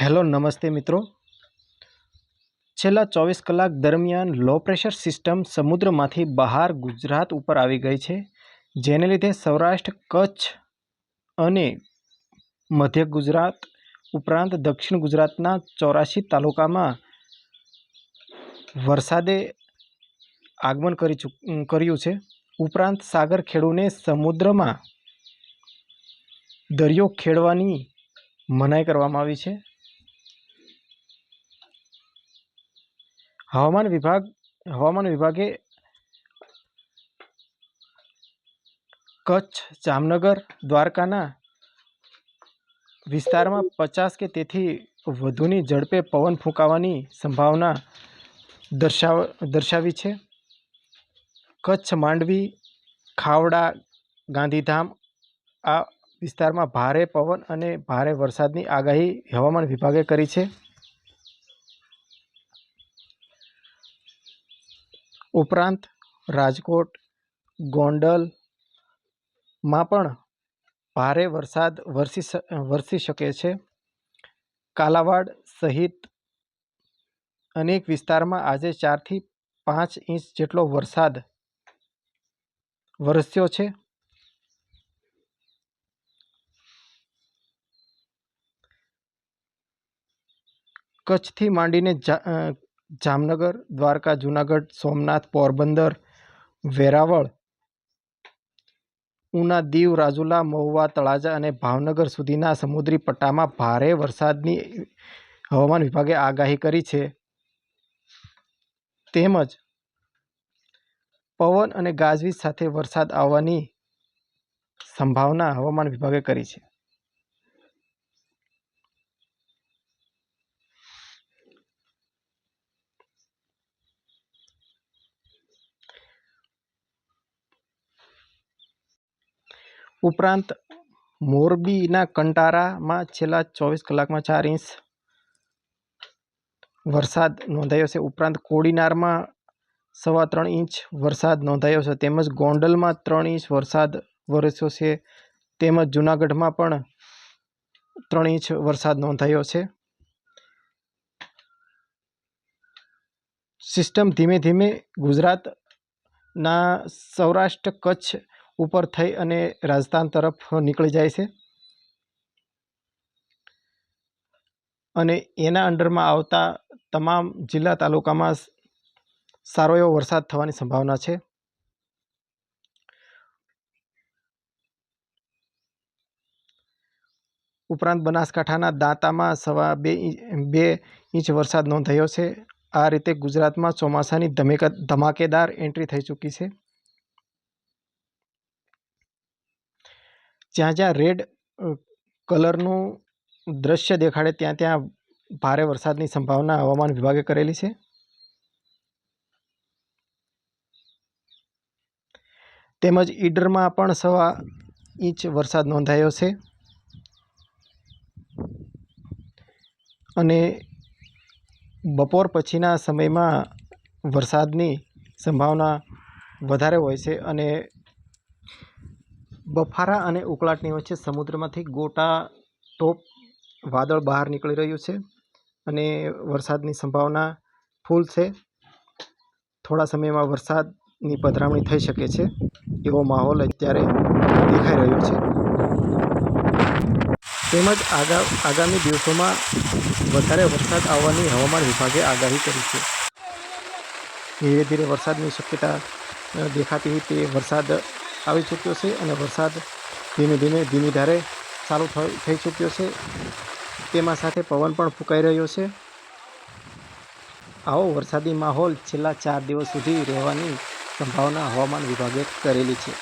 Hello, નમસ્તે મિત્રો. છેલ્લા ચોવીસ કલાક દરમિયાન લો પ્રેશર સિસ્ટમ સમુદ્રમાંથી બહાર ગુજરાત ઉપર આવી ગઈ છે, જેને લીધે સૌરાષ્ટ્ર, કચ્છ અને મધ્ય ગુજરાત ઉપરાંત દક્ષિણ ગુજરાતના ચોરાશી તાલુકામાં વરસાદે આગમન કરી ચૂક કર્યું છે. ઉપરાંત સાગર ખેડૂને સમુદ્રમાં દરિયો ખેડવાની મનાઈ કરવામાં આવી છે. હવામાન વિભાગ, હવામાન વિભાગે કચ્છ, જામનગર, દ્વારકાના વિસ્તારમાં પચાસ કે તેથી વધુની ઝડપે પવન ફૂંકાવાની સંભાવના દર્શાવ, દર્શાવી છે. કચ્છ, માંડવી, ખાવડા, ગાંધીધામ આ વિસ્તારમાં ભારે પવન અને ભારે વરસાદની આગાહી હવામાન વિભાગે કરી છે. ઉપરાંત રાજકોટ ગોંડલમાં પણ ભારે વરસાદ વરસી વરસી શકે છે. કાલાવાડ સહિત અનેક વિસ્તારમાં આજે ચારથી પાંચ ઇંચ જેટલો વરસાદ વરસ્યો છે. કચ્છથી માંડીને જામનગર, દ્વારકા, જુનાગઢ, સોમનાથ, પોરબંદર, વેરાવળ, ઉના, દીવ, રાજુલા, મહુવા, તળાજા અને ભાવનગર સુધીના સમુદ્રી પટ્ટામાં ભારે વરસાદની હવામાન વિભાગે આગાહી કરી છે. તેમજ પવન અને ગાજવીજ સાથે વરસાદ આવવાની સંભાવના હવામાન વિભાગે કરી છે. ઉપરાંત મોરબીના કંટારામાં છેલ્લા ચોવીસ કલાકમાં ચાર ઇંચ વરસાદ નોંધાયો છે. ઉપરાંત કોડીનારમાં સવા ત્રણ ઇંચ વરસાદ નોંધાયો છે. તેમજ ગોંડલમાં ત્રણ ઇંચ વરસાદ વરસ્યો છે. તેમજ જુનાગઢમાં પણ ત્રણ ઇંચ વરસાદ નોંધાયો છે. સિસ્ટમ ધીમે ધીમે ગુજરાતના સૌરાષ્ટ્ર કચ્છ ઉપર થઈ અને રાજસ્થાન તરફ નીકળી જાય છે. અને એના અંડરમાં આવતા તમામ જિલ્લા તાલુકામાં સારો એવો વરસાદ થવાની સંભાવના છે. ઉપરાંત બનાસકાંઠાના દાંતામાં સવા બે બે ઇંચ વરસાદ નોંધાયો છે. આ રીતે ગુજરાતમાં ચોમાસાની ધમેકા, ધમાકેદાર એન્ટ્રી થઈ ચૂકી છે. જ્યાં જ્યાં રેડ કલરનું દ્રશ્ય દેખાડે, ત્યાં ત્યાં ભારે વરસાદની સંભાવના હવામાન વિભાગે કરેલી છે. તેમજ ઈડરમાં પણ સવા ઇંચ વરસાદ નોંધાયો છે. અને બપોર પછીના સમયમાં વરસાદની સંભાવના વધારે હોય છે અને બફારા અને ઉકળાટની વચ્ચે સમુદ્રમાંથી ગોટા ટોપ વાદળ બહાર નીકળી રહ્યું છે અને વરસાદની સંભાવના ફૂલ છે. થોડા સમયમાં વરસાદની પધરામણી થઈ શકે છે એવો માહોલ અત્યારે દેખાઈ રહ્યો છે. તેમજ આગા, આગામી દિવસોમાં વધારે વરસાદ આવવાની હવામાન વિભાગે આગાહી કરી છે. ધીરે ધીરે વરસાદની શક્યતા દેખાતી તે વરસાદ આવી ચૂક્યો છે અને વરસાદ ધીમે ધીમે ધીમી ધારે ચાલુ થઈ ચૂક્યો છે. તેમાં સાથે પવન પણ ફૂંકાઈ રહ્યો છે. આવો વરસાદી માહોલ છેલ્લા ચાર દિવસ સુધી રહેવાની સંભાવના હવામાન વિભાગે કરેલી છે.